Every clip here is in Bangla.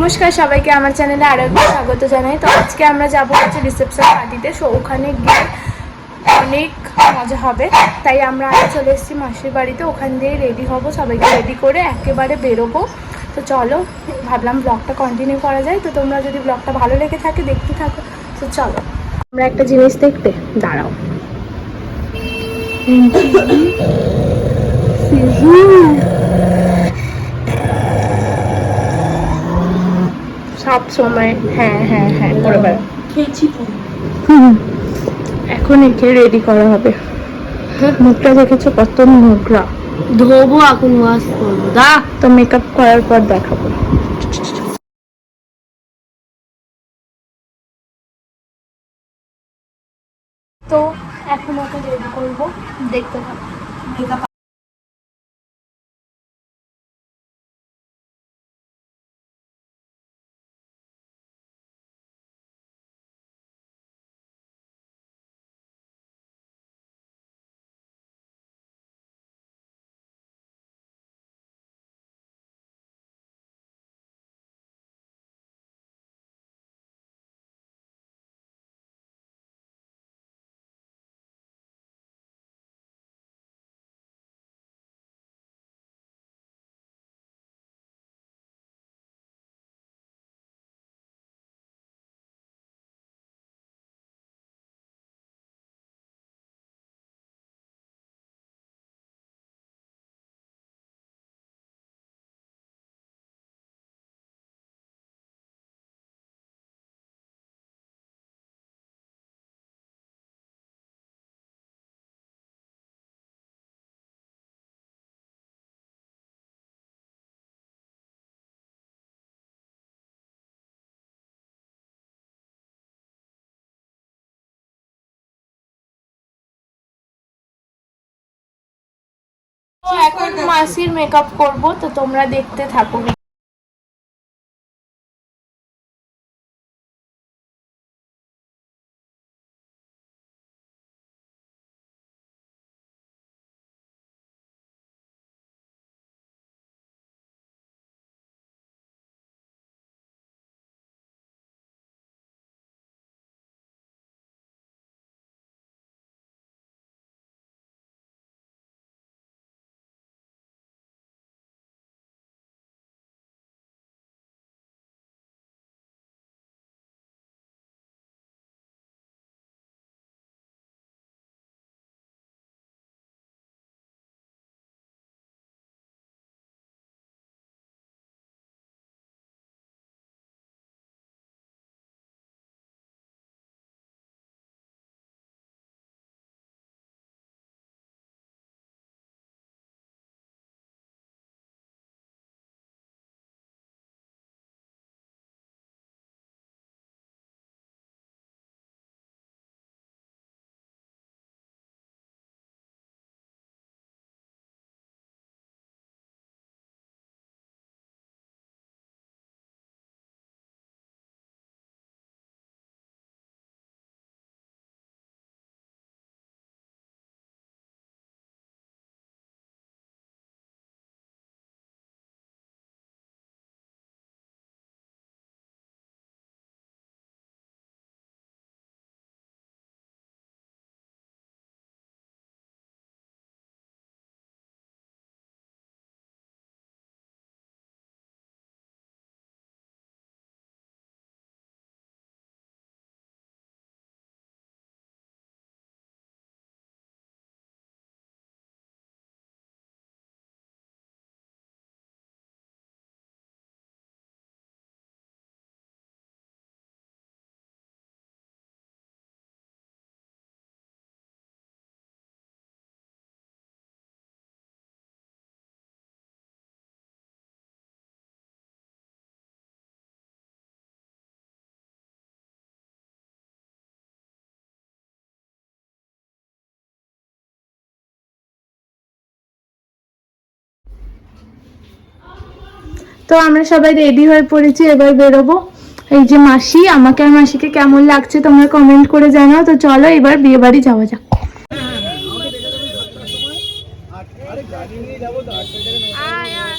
নমস্কার সবাইকে আমার চ্যানেলে আরও একবার স্বাগত জানাই। তো আজকে আমরা যাব হচ্ছে রিসেপশন পার্টিতে সো ওখানে গিয়ে অনেক মজা হবে। তাই আমরা আগে চলে এসেছি মাসির বাড়িতে। ওখান দিয়ে রেডি হব সবাইকে রেডি করে একেবারে বেরোবো। তো চলো ভাবলাম ব্লগটা কন্টিনিউ করা যায়। তো তোমরা যদি ব্লগটা ভালো লেগে থাকে দেখতে থাকো। তো চলো আমরা একটা জিনিস দেখতে দাঁড়াও। সব সময় হ্যাঁ হ্যাঁ হ্যাঁ। করে বেড়া খেয়েছি হুম, এখন একে রেডি করা হবে। মুখটা দেখেছ? কত নোংরা ধোবো এখন ওয়াশ করব। দা! তো মেকআপ করার পর দেখাবো। তো এখন ওকে রেডি করব। দেখতে থাকো। মেকআপ এখন মাসির মেকআপ করব তো তোমরা দেখতে থাকো। তো আমরা সবাই রেডি হয়ে পড়েছি এবার বেরোবো। এই যে মাসি আমাকে আর মাসিকে কেমন লাগছে তোমরা কমেন্ট করে জানাও। তো চলো এবার বিয়ে বাড়ি যাওয়া যাক। আয়, আয়।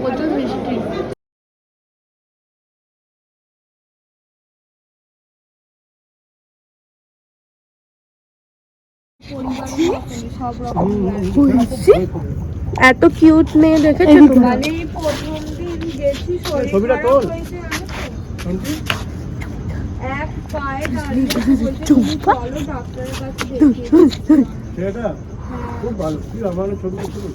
প্রচুর মিষ্টি এত কিউট মেয়ে দেখেছ ছবিটা তোল। খুব ভালো। কি আমার তুলুন